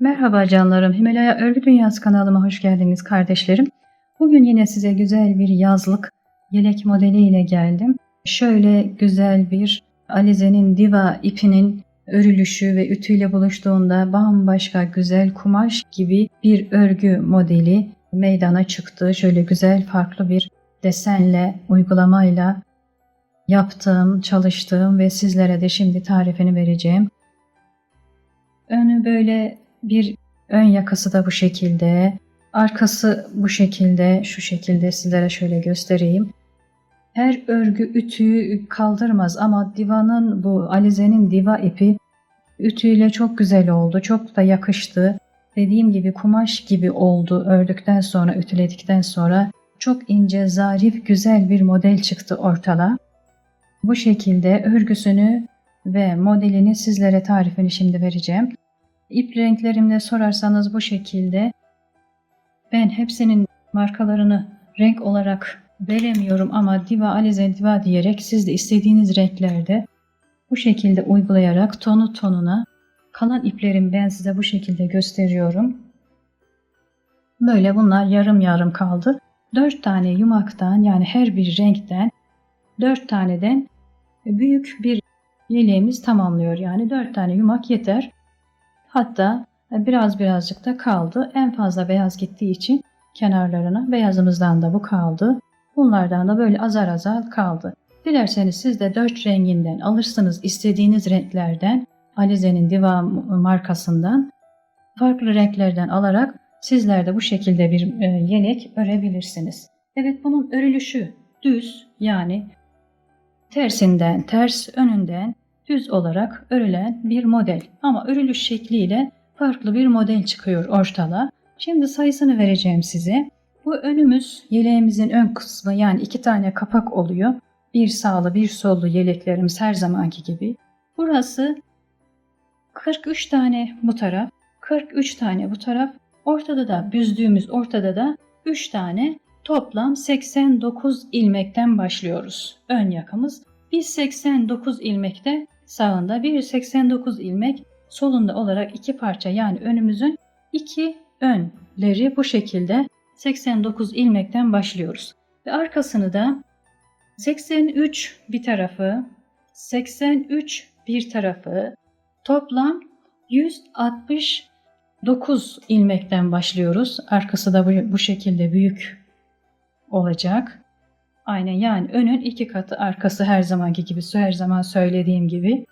Merhaba canlarım, Himalaya Örgü Dünyası kanalıma hoş geldiniz kardeşlerim. Bugün yine size güzel bir yazlık yelek modeliyle geldim. Şöyle güzel bir Alize'nin Diva ipinin örülüşü ve ütüyle buluştuğunda bambaşka güzel kumaş gibi bir örgü modeli meydana çıktı. Şöyle güzel farklı bir desenle, uygulamayla yaptığım, çalıştığım ve sizlere de şimdi tarifini vereceğim. Önü böyle bir ön yakası da bu şekilde. Arkası bu şekilde. Şu şekilde sizlere şöyle göstereyim. Her örgü ütüyü kaldırmaz ama divanın bu Alize'nin diva ipi ütüyle çok güzel oldu. Çok da yakıştı. Dediğim gibi kumaş gibi oldu ördükten sonra, ütüledikten sonra. Çok ince, zarif, güzel bir model çıktı ortada. Bu şekilde örgüsünü ve modelini sizlere tarifini şimdi vereceğim. İp renklerimde sorarsanız bu şekilde. Ben hepsinin markalarını renk olarak veremiyorum ama Diva Alize Diva diyerek siz de istediğiniz renklerde bu şekilde uygulayarak tonu tonuna kalan iplerim ben size bu şekilde gösteriyorum. Böyle bunlar yarım yarım kaldı. 4 tane yumaktan yani her bir renkten 4 taneden büyük bir yeleğimiz tamamlıyor. Yani 4 tane yumak yeter. Hatta biraz birazcık da kaldı. En fazla beyaz gittiği için kenarlarına beyazımızdan da bu kaldı. Bunlardan da böyle azar azar kaldı. Dilerseniz siz de 4 renginden alırsınız istediğiniz renklerden Alize'nin Diva markasından farklı renklerden alarak sizler de bu şekilde bir e, yelek örebilirsiniz. Evet bunun örülüşü düz yani tersinden ters önünden düz olarak örülen bir model. Ama örülüş şekliyle farklı bir model çıkıyor ortada. Şimdi sayısını vereceğim size. Bu önümüz yeleğimizin ön kısmı yani iki tane kapak oluyor. Bir sağlı bir sollu yeleklerimiz her zamanki gibi. Burası 43 tane bu taraf, 43 tane bu taraf. Ortada da büzdüğümüz ortada da 3 tane toplam 89 ilmekten başlıyoruz. Ön yakamız. Biz 89 ilmekte sağında 189 ilmek solunda olarak iki parça yani önümüzün iki önleri bu şekilde 89 ilmekten başlıyoruz. Ve arkasını da 83 bir tarafı, 83 bir tarafı toplam 169 ilmekten başlıyoruz. Arkası da bu, bu şekilde büyük olacak. Aynen yani önün iki katı arkası her zamanki gibi her zaman söylediğim gibi.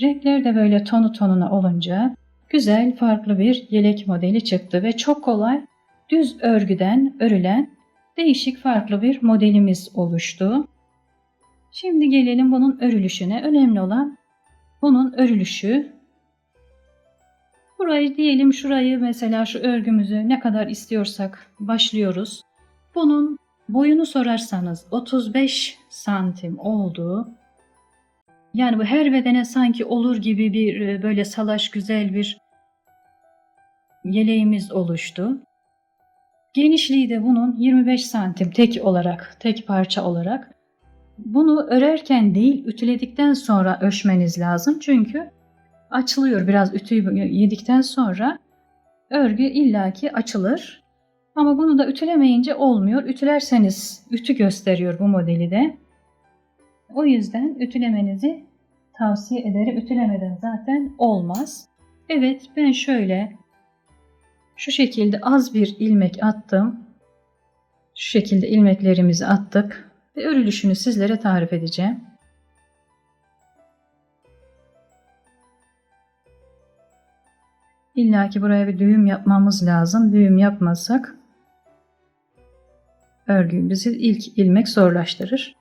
Renkler de böyle tonu tonuna olunca güzel farklı bir yelek modeli çıktı ve çok kolay düz örgüden örülen değişik farklı bir modelimiz oluştu. Şimdi gelelim bunun örülüşüne. Önemli olan bunun örülüşü. Burayı diyelim şurayı mesela şu örgümüzü ne kadar istiyorsak başlıyoruz. Bunun Boyunu sorarsanız 35 santim olduğu yani bu her bedene sanki olur gibi bir e, böyle salaş güzel bir yeleğimiz oluştu. Genişliği de bunun 25 santim tek olarak, tek parça olarak. Bunu örerken değil, ütüledikten sonra ölçmeniz lazım. Çünkü açılıyor biraz ütüyü yedikten sonra örgü illaki açılır. Ama bunu da ütülemeyince olmuyor. Ütülerseniz ütü gösteriyor bu modeli de. O yüzden ütülemenizi tavsiye ederim. Ütülemeden zaten olmaz. Evet ben şöyle şu şekilde az bir ilmek attım. Şu şekilde ilmeklerimizi attık ve örülüşünü sizlere tarif edeceğim. İlla ki buraya bir düğüm yapmamız lazım. Düğüm yapmazsak örgümüzü ilk ilmek zorlaştırır.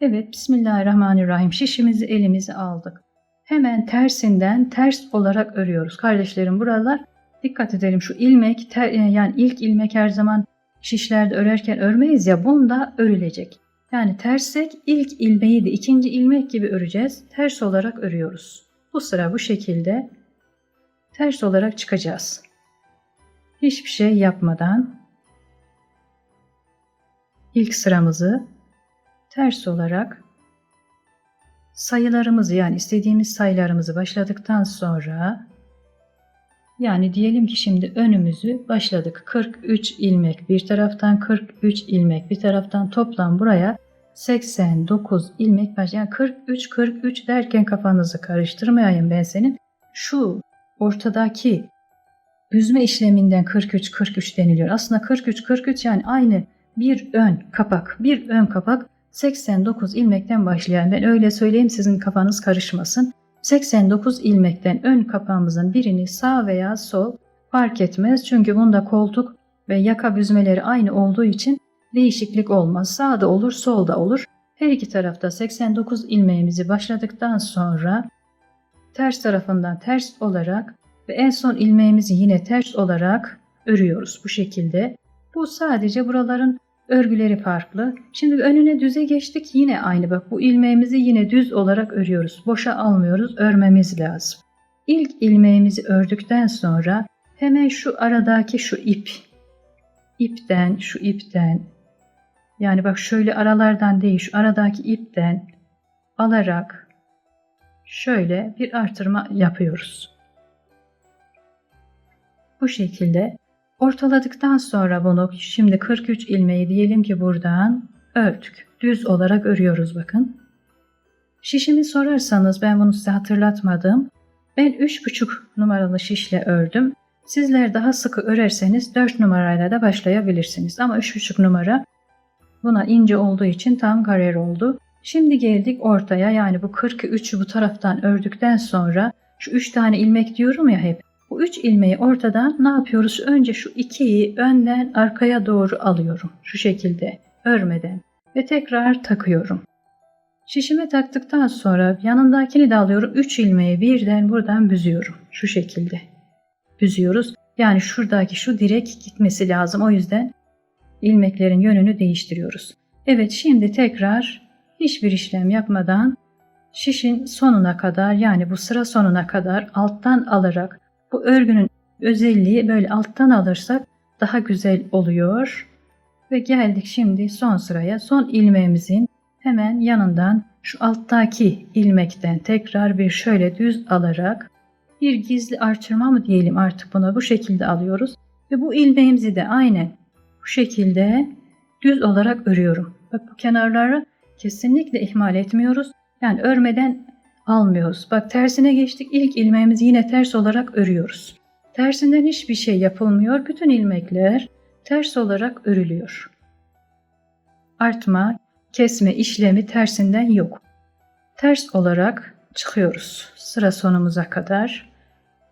Evet Bismillahirrahmanirrahim şişimizi elimize aldık. Hemen tersinden ters olarak örüyoruz. Kardeşlerim buralar dikkat edelim şu ilmek ter, yani ilk ilmek her zaman şişlerde örerken örmeyiz ya bunda örülecek. Yani tersek ilk ilmeği de ikinci ilmek gibi öreceğiz. Ters olarak örüyoruz. Bu sıra bu şekilde ters olarak çıkacağız. Hiçbir şey yapmadan ilk sıramızı ters olarak sayılarımızı yani istediğimiz sayılarımızı başladıktan sonra Yani diyelim ki şimdi önümüzü başladık. 43 ilmek bir taraftan 43 ilmek bir taraftan toplam buraya 89 ilmek baş. Yani 43 43 derken kafanızı karıştırmayayım ben senin. Şu ortadaki büzme işleminden 43 43 deniliyor. Aslında 43 43 yani aynı bir ön kapak. Bir ön kapak 89 ilmekten başlayan. Ben öyle söyleyeyim sizin kafanız karışmasın. 89 ilmekten ön kapağımızın birini sağ veya sol fark etmez. Çünkü bunda koltuk ve yaka büzmeleri aynı olduğu için değişiklik olmaz. Sağda olur, solda olur. Her iki tarafta 89 ilmeğimizi başladıktan sonra ters tarafından ters olarak ve en son ilmeğimizi yine ters olarak örüyoruz bu şekilde. Bu sadece buraların örgüleri farklı. Şimdi önüne düze geçtik yine aynı bak bu ilmeğimizi yine düz olarak örüyoruz. Boşa almıyoruz örmemiz lazım. İlk ilmeğimizi ördükten sonra hemen şu aradaki şu ip ipten şu ipten yani bak şöyle aralardan değil şu aradaki ipten alarak şöyle bir artırma yapıyoruz. Bu şekilde ortaladıktan sonra bunu şimdi 43 ilmeği diyelim ki buradan ördük. Düz olarak örüyoruz bakın. Şişimi sorarsanız ben bunu size hatırlatmadım. Ben 3,5 numaralı şişle ördüm. Sizler daha sıkı örerseniz 4 numarayla da başlayabilirsiniz. Ama 3,5 numara buna ince olduğu için tam karer oldu. Şimdi geldik ortaya yani bu 43'ü bu taraftan ördükten sonra şu 3 tane ilmek diyorum ya hep. Bu 3 ilmeği ortadan ne yapıyoruz? Önce şu 2'yi önden arkaya doğru alıyorum. Şu şekilde örmeden ve tekrar takıyorum. Şişime taktıktan sonra yanındakini de alıyorum. 3 ilmeği birden buradan büzüyorum. Şu şekilde büzüyoruz. Yani şuradaki şu direk gitmesi lazım. O yüzden ilmeklerin yönünü değiştiriyoruz. Evet şimdi tekrar hiçbir işlem yapmadan şişin sonuna kadar yani bu sıra sonuna kadar alttan alarak bu örgünün özelliği böyle alttan alırsak daha güzel oluyor. Ve geldik şimdi son sıraya. Son ilmeğimizin hemen yanından şu alttaki ilmekten tekrar bir şöyle düz alarak bir gizli artırma mı diyelim artık buna bu şekilde alıyoruz. Ve bu ilmeğimizi de aynen bu şekilde düz olarak örüyorum. Bak bu kenarları kesinlikle ihmal etmiyoruz. Yani örmeden almıyoruz. Bak tersine geçtik. İlk ilmeğimizi yine ters olarak örüyoruz. Tersinden hiçbir şey yapılmıyor. Bütün ilmekler ters olarak örülüyor. Artma, kesme işlemi tersinden yok. Ters olarak çıkıyoruz. Sıra sonumuza kadar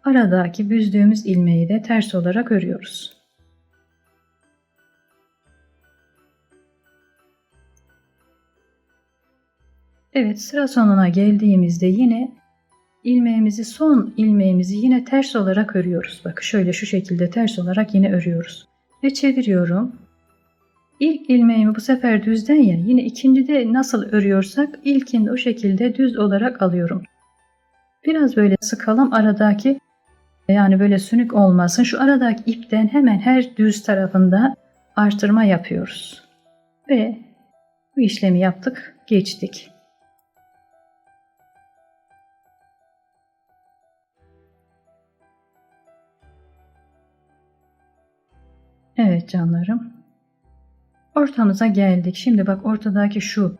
aradaki büzdüğümüz ilmeği de ters olarak örüyoruz. Evet sıra sonuna geldiğimizde yine ilmeğimizi son ilmeğimizi yine ters olarak örüyoruz. Bak şöyle şu şekilde ters olarak yine örüyoruz. Ve çeviriyorum. İlk ilmeğimi bu sefer düzden ya yine ikincide nasıl örüyorsak ilkinde o şekilde düz olarak alıyorum. Biraz böyle sıkalım aradaki yani böyle sünük olmasın. Şu aradaki ipten hemen her düz tarafında artırma yapıyoruz. Ve bu işlemi yaptık, geçtik. Evet canlarım. Ortamıza geldik. Şimdi bak ortadaki şu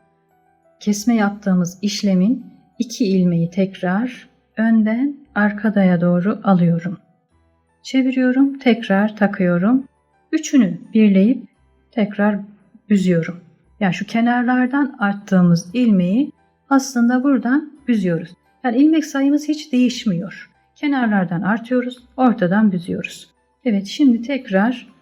kesme yaptığımız işlemin iki ilmeği tekrar önden arkadaya doğru alıyorum. Çeviriyorum, tekrar takıyorum. Üçünü birleyip tekrar büzüyorum. Yani şu kenarlardan arttığımız ilmeği aslında buradan büzüyoruz. Yani ilmek sayımız hiç değişmiyor. Kenarlardan artıyoruz, ortadan büzüyoruz. Evet şimdi tekrar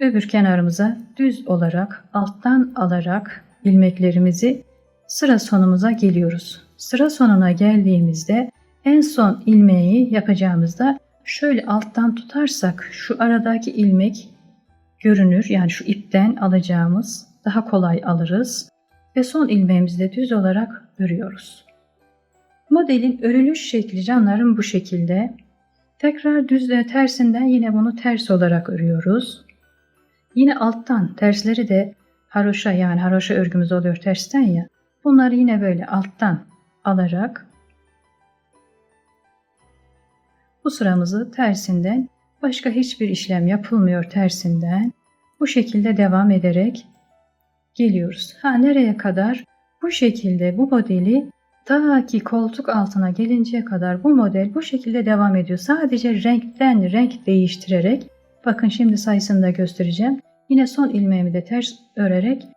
öbür kenarımıza düz olarak alttan alarak ilmeklerimizi sıra sonumuza geliyoruz. Sıra sonuna geldiğimizde en son ilmeği yapacağımızda şöyle alttan tutarsak şu aradaki ilmek görünür. Yani şu ipten alacağımız daha kolay alırız. Ve son ilmeğimizi de düz olarak örüyoruz. Modelin örülüş şekli canlarım bu şekilde. Tekrar düz ve tersinden yine bunu ters olarak örüyoruz. Yine alttan tersleri de haroşa yani haroşa örgümüz oluyor tersten ya. Bunları yine böyle alttan alarak Bu sıramızı tersinden başka hiçbir işlem yapılmıyor tersinden. Bu şekilde devam ederek geliyoruz. Ha nereye kadar? Bu şekilde bu modeli ta ki koltuk altına gelinceye kadar bu model bu şekilde devam ediyor. Sadece renkten renk değiştirerek bakın şimdi sayısını da göstereceğim. Yine son ilmeğimi de ters örerek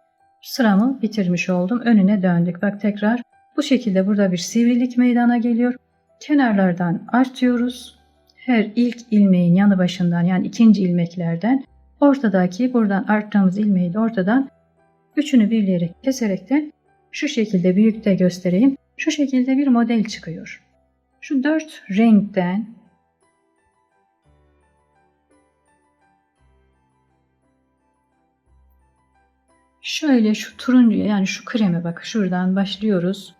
sıramı bitirmiş oldum. Önüne döndük. Bak tekrar bu şekilde burada bir sivrilik meydana geliyor. Kenarlardan artıyoruz. Her ilk ilmeğin yanı başından yani ikinci ilmeklerden ortadaki buradan arttığımız ilmeği de ortadan üçünü birleyerek keserek de şu şekilde büyükte göstereyim. Şu şekilde bir model çıkıyor. Şu dört renkten şöyle şu turuncu yani şu kreme bak şuradan başlıyoruz.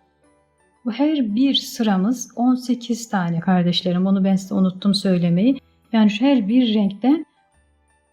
Bu her bir sıramız 18 tane kardeşlerim. Onu ben size unuttum söylemeyi. Yani şu her bir renkten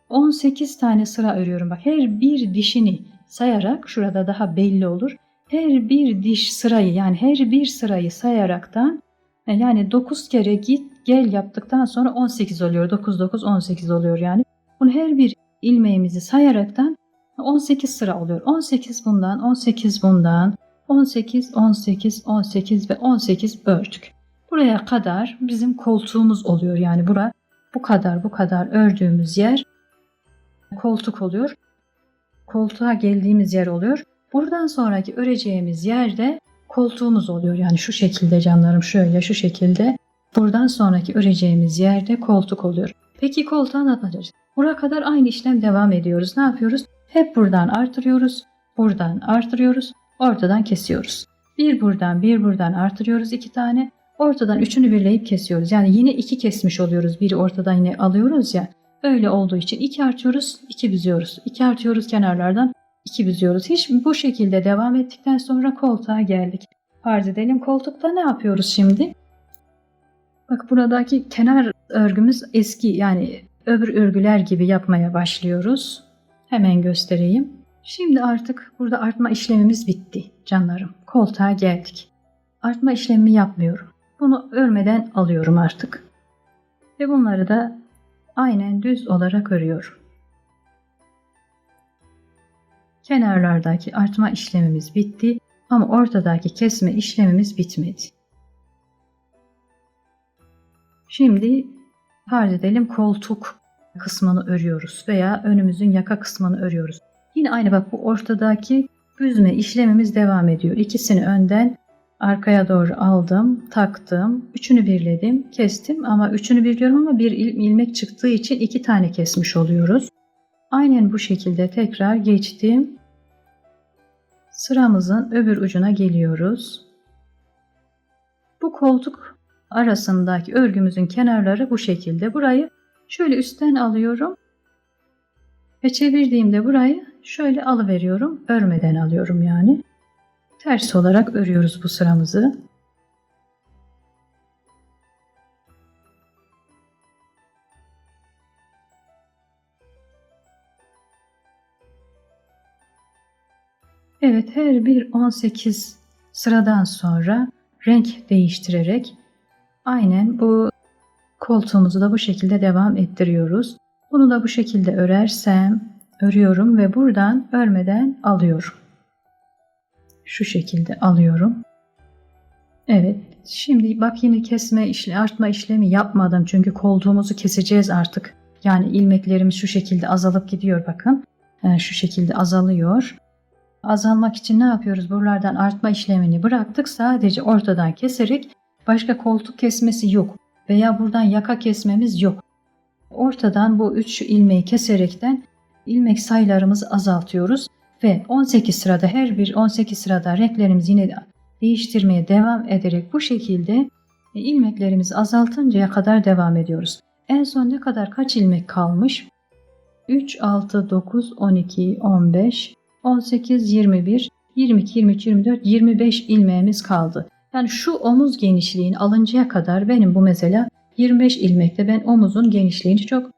18 tane sıra örüyorum. Bak her bir dişini sayarak şurada daha belli olur. Her bir diş sırayı yani her bir sırayı sayaraktan yani 9 kere git gel yaptıktan sonra 18 oluyor. 9 9 18 oluyor yani. Bunu her bir ilmeğimizi sayaraktan 18 sıra oluyor. 18 bundan, 18 bundan, 18, 18, 18 ve 18 ördük. Buraya kadar bizim koltuğumuz oluyor. Yani bura bu kadar bu kadar ördüğümüz yer koltuk oluyor. Koltuğa geldiğimiz yer oluyor. Buradan sonraki öreceğimiz yerde koltuğumuz oluyor. Yani şu şekilde canlarım şöyle şu şekilde. Buradan sonraki öreceğimiz yerde koltuk oluyor. Peki koltuğa ne yapacağız? Buraya kadar aynı işlem devam ediyoruz. Ne yapıyoruz? Hep buradan artırıyoruz. Buradan artırıyoruz. Ortadan kesiyoruz. Bir buradan bir buradan artırıyoruz iki tane. Ortadan üçünü birleyip kesiyoruz. Yani yine iki kesmiş oluyoruz. Biri ortadan yine alıyoruz ya. Öyle olduğu için iki artıyoruz, iki büzüyoruz. İki artıyoruz kenarlardan, iki büzüyoruz. Hiç bu şekilde devam ettikten sonra koltuğa geldik. Farz edelim koltukta ne yapıyoruz şimdi? Bak buradaki kenar örgümüz eski yani öbür örgüler gibi yapmaya başlıyoruz. Hemen göstereyim. Şimdi artık burada artma işlemimiz bitti canlarım. Koltuğa geldik. Artma işlemimi yapmıyorum. Bunu örmeden alıyorum artık. Ve bunları da aynen düz olarak örüyorum. Kenarlardaki artma işlemimiz bitti ama ortadaki kesme işlemimiz bitmedi. Şimdi farz edelim koltuk kısmını örüyoruz veya önümüzün yaka kısmını örüyoruz. Yine aynı bak bu ortadaki büzme işlemimiz devam ediyor. İkisini önden arkaya doğru aldım, taktım, üçünü birledim, kestim ama üçünü birliyorum ama bir ilmek çıktığı için iki tane kesmiş oluyoruz. Aynen bu şekilde tekrar geçtim. Sıramızın öbür ucuna geliyoruz. Bu koltuk arasındaki örgümüzün kenarları bu şekilde. Burayı şöyle üstten alıyorum ve çevirdiğimde burayı şöyle alıveriyorum. Örmeden alıyorum yani. Ters olarak örüyoruz bu sıramızı. Evet her bir 18 sıradan sonra renk değiştirerek aynen bu koltuğumuzu da bu şekilde devam ettiriyoruz. Bunu da bu şekilde örersem örüyorum ve buradan örmeden alıyorum. Şu şekilde alıyorum. Evet. Şimdi bak yine kesme işle artma işlemi yapmadım. Çünkü koltuğumuzu keseceğiz artık. Yani ilmeklerimiz şu şekilde azalıp gidiyor bakın. Yani şu şekilde azalıyor. Azalmak için ne yapıyoruz? Buralardan artma işlemini bıraktık. Sadece ortadan keserek başka koltuk kesmesi yok. Veya buradan yaka kesmemiz yok. Ortadan bu üç ilmeği keserekten ilmek sayılarımızı azaltıyoruz ve 18 sırada her bir 18 sırada renklerimizi yine değiştirmeye devam ederek bu şekilde ilmeklerimizi azaltıncaya kadar devam ediyoruz. En son ne kadar kaç ilmek kalmış? 3, 6, 9, 12, 15, 18, 21, 22, 23, 24, 25 ilmeğimiz kaldı. Yani şu omuz genişliğini alıncaya kadar benim bu mesela 25 ilmekte ben omuzun genişliğini çok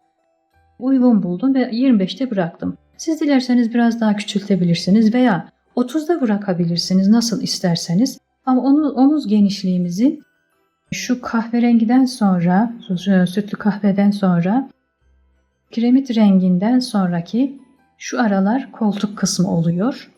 uygun buldum ve 25'te bıraktım. Siz dilerseniz biraz daha küçültebilirsiniz veya 30'da bırakabilirsiniz nasıl isterseniz. Ama onu, omuz genişliğimizin şu kahverengiden sonra, sü- sütlü kahveden sonra kiremit renginden sonraki şu aralar koltuk kısmı oluyor.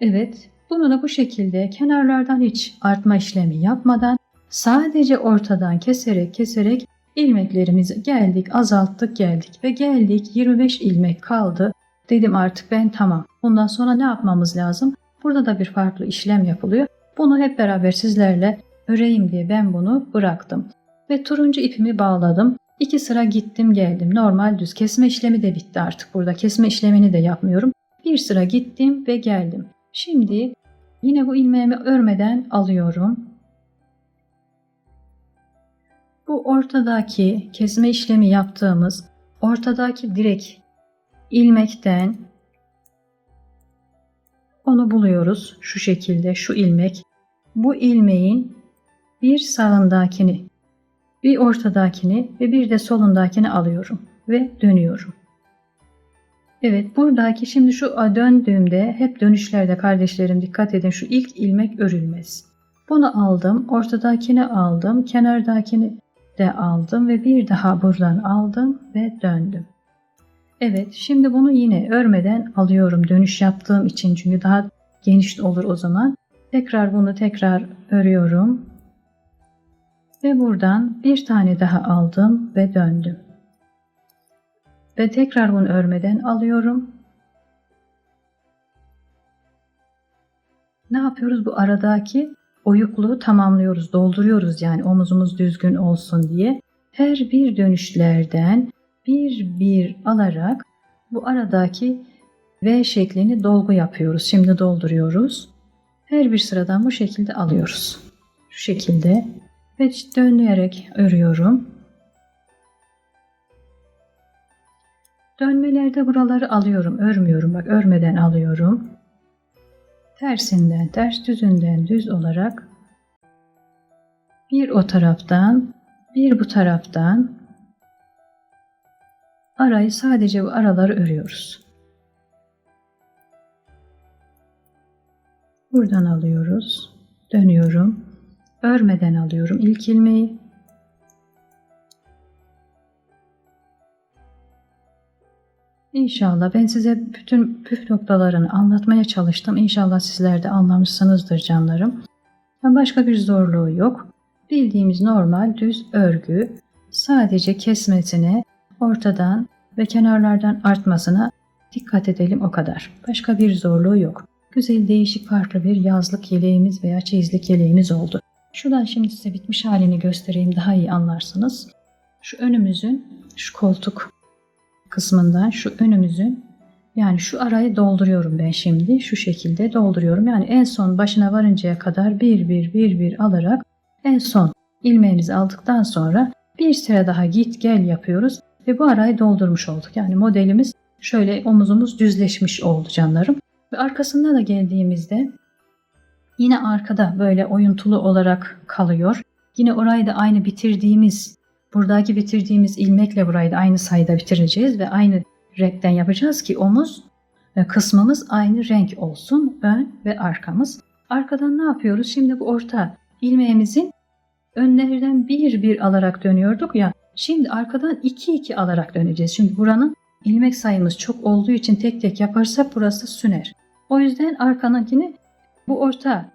Evet, bunu da bu şekilde kenarlardan hiç artma işlemi yapmadan sadece ortadan keserek keserek ilmeklerimizi geldik, azalttık geldik ve geldik 25 ilmek kaldı. Dedim artık ben tamam. Bundan sonra ne yapmamız lazım? Burada da bir farklı işlem yapılıyor. Bunu hep beraber sizlerle öreyim diye ben bunu bıraktım. Ve turuncu ipimi bağladım. İki sıra gittim geldim. Normal düz kesme işlemi de bitti artık. Burada kesme işlemini de yapmıyorum. Bir sıra gittim ve geldim. Şimdi yine bu ilmeğimi örmeden alıyorum. Bu ortadaki kesme işlemi yaptığımız ortadaki direk ilmekten onu buluyoruz şu şekilde şu ilmek. Bu ilmeğin bir sağındakini, bir ortadakini ve bir de solundakini alıyorum ve dönüyorum. Evet buradaki şimdi şu döndüğümde hep dönüşlerde kardeşlerim dikkat edin şu ilk ilmek örülmez. Bunu aldım, ortadakini aldım, kenardakini de aldım ve bir daha buradan aldım ve döndüm. Evet şimdi bunu yine örmeden alıyorum dönüş yaptığım için çünkü daha geniş olur o zaman. Tekrar bunu tekrar örüyorum. Ve buradan bir tane daha aldım ve döndüm. Ve tekrar bunu örmeden alıyorum. Ne yapıyoruz bu aradaki oyukluğu tamamlıyoruz, dolduruyoruz yani omuzumuz düzgün olsun diye. Her bir dönüşlerden bir bir alarak bu aradaki V şeklini dolgu yapıyoruz. Şimdi dolduruyoruz. Her bir sıradan bu şekilde alıyoruz. Şu şekilde ve dönerek örüyorum. Dönmelerde buraları alıyorum, örmüyorum. Bak örmeden alıyorum. Tersinden ters, düzünden düz olarak bir o taraftan, bir bu taraftan arayı sadece bu araları örüyoruz. Buradan alıyoruz. Dönüyorum. Örmeden alıyorum ilk ilmeği. İnşallah ben size bütün püf noktalarını anlatmaya çalıştım. İnşallah sizler de anlamışsınızdır canlarım. Başka bir zorluğu yok. Bildiğimiz normal düz örgü. Sadece kesmesine, ortadan ve kenarlardan artmasına dikkat edelim o kadar. Başka bir zorluğu yok. Güzel değişik farklı bir yazlık yeleğimiz veya çeyizlik yeleğimiz oldu. Şuradan şimdi size bitmiş halini göstereyim daha iyi anlarsınız. Şu önümüzün şu koltuk kısmından şu önümüzün yani şu arayı dolduruyorum ben şimdi şu şekilde dolduruyorum. Yani en son başına varıncaya kadar bir bir bir bir alarak en son ilmeğimizi aldıktan sonra bir sıra daha git gel yapıyoruz ve bu arayı doldurmuş olduk. Yani modelimiz şöyle omuzumuz düzleşmiş oldu canlarım. Ve arkasında da geldiğimizde yine arkada böyle oyuntulu olarak kalıyor. Yine orayı da aynı bitirdiğimiz, buradaki bitirdiğimiz ilmekle burayı da aynı sayıda bitireceğiz ve aynı renkten yapacağız ki omuz ve kısmımız aynı renk olsun. Ön ve arkamız. Arkadan ne yapıyoruz? Şimdi bu orta ilmeğimizin önlerden bir bir alarak dönüyorduk ya. Şimdi arkadan iki iki alarak döneceğiz. Çünkü buranın ilmek sayımız çok olduğu için tek tek yaparsak burası süner. O yüzden arkanınkini bu orta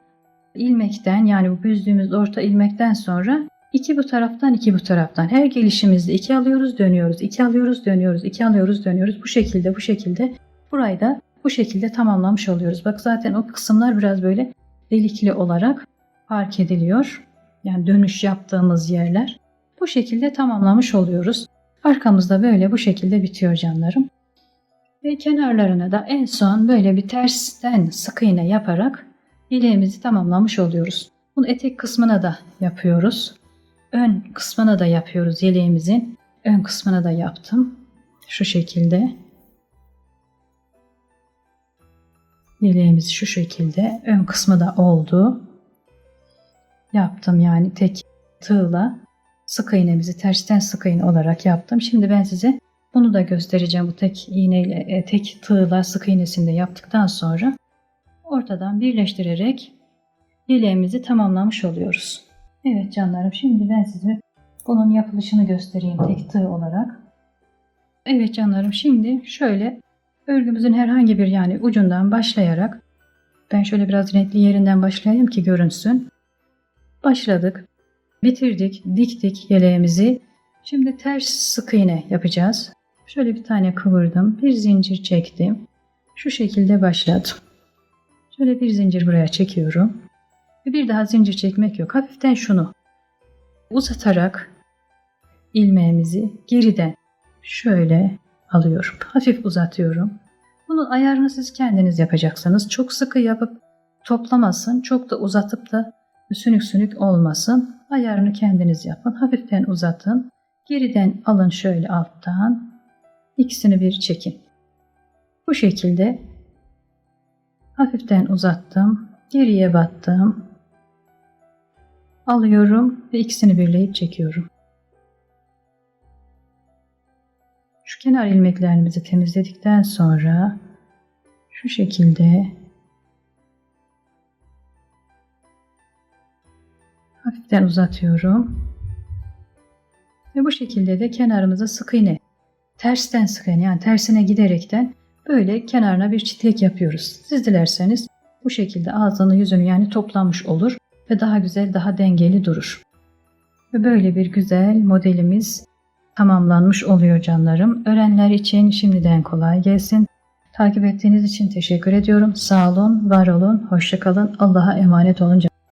ilmekten yani bu büzdüğümüz orta ilmekten sonra iki bu taraftan iki bu taraftan her gelişimizde iki alıyoruz dönüyoruz iki alıyoruz dönüyoruz iki alıyoruz dönüyoruz bu şekilde bu şekilde burayı da bu şekilde tamamlamış oluyoruz. Bak zaten o kısımlar biraz böyle delikli olarak fark ediliyor. Yani dönüş yaptığımız yerler. Bu şekilde tamamlamış oluyoruz. Arkamızda böyle bu şekilde bitiyor canlarım. Ve kenarlarına da en son böyle bir tersten sık iğne yaparak yeleğimizi tamamlamış oluyoruz. Bunu etek kısmına da yapıyoruz. Ön kısmına da yapıyoruz yeleğimizin. Ön kısmına da yaptım. Şu şekilde. Yeleğimiz şu şekilde. Ön kısmı da oldu. Yaptım yani tek tığla sık iğnemizi tersten sık iğne olarak yaptım. Şimdi ben size bunu da göstereceğim. Bu tek iğneyle, e, tek tığla sık iğnesini de yaptıktan sonra ortadan birleştirerek yeleğimizi tamamlamış oluyoruz. Evet canlarım şimdi ben size bunun yapılışını göstereyim tek tığ olarak. Evet canlarım şimdi şöyle örgümüzün herhangi bir yani ucundan başlayarak ben şöyle biraz renkli yerinden başlayayım ki görünsün. Başladık. Bitirdik. Diktik yeleğimizi. Şimdi ters sık iğne yapacağız. Şöyle bir tane kıvırdım. Bir zincir çektim. Şu şekilde başladım. Şöyle bir zincir buraya çekiyorum. Ve bir daha zincir çekmek yok. Hafiften şunu uzatarak ilmeğimizi geriden şöyle alıyorum. Hafif uzatıyorum. Bunun ayarını siz kendiniz yapacaksınız. Çok sıkı yapıp toplamasın. Çok da uzatıp da sünük sünük olmasın. Ayarını kendiniz yapın. Hafiften uzatın. Geriden alın şöyle alttan. İkisini bir çekin. Bu şekilde hafiften uzattım. Geriye battım. Alıyorum ve ikisini birleyip çekiyorum. Şu kenar ilmeklerimizi temizledikten sonra şu şekilde hafiften uzatıyorum. Ve bu şekilde de kenarımıza sık iğne, tersten sık iğne yani tersine giderekten böyle kenarına bir çitlek yapıyoruz. Siz dilerseniz bu şekilde ağzını yüzünü yani toplanmış olur ve daha güzel daha dengeli durur. Ve böyle bir güzel modelimiz tamamlanmış oluyor canlarım. Öğrenler için şimdiden kolay gelsin. Takip ettiğiniz için teşekkür ediyorum. Sağ olun, var olun, hoşça kalın. Allah'a emanet olun.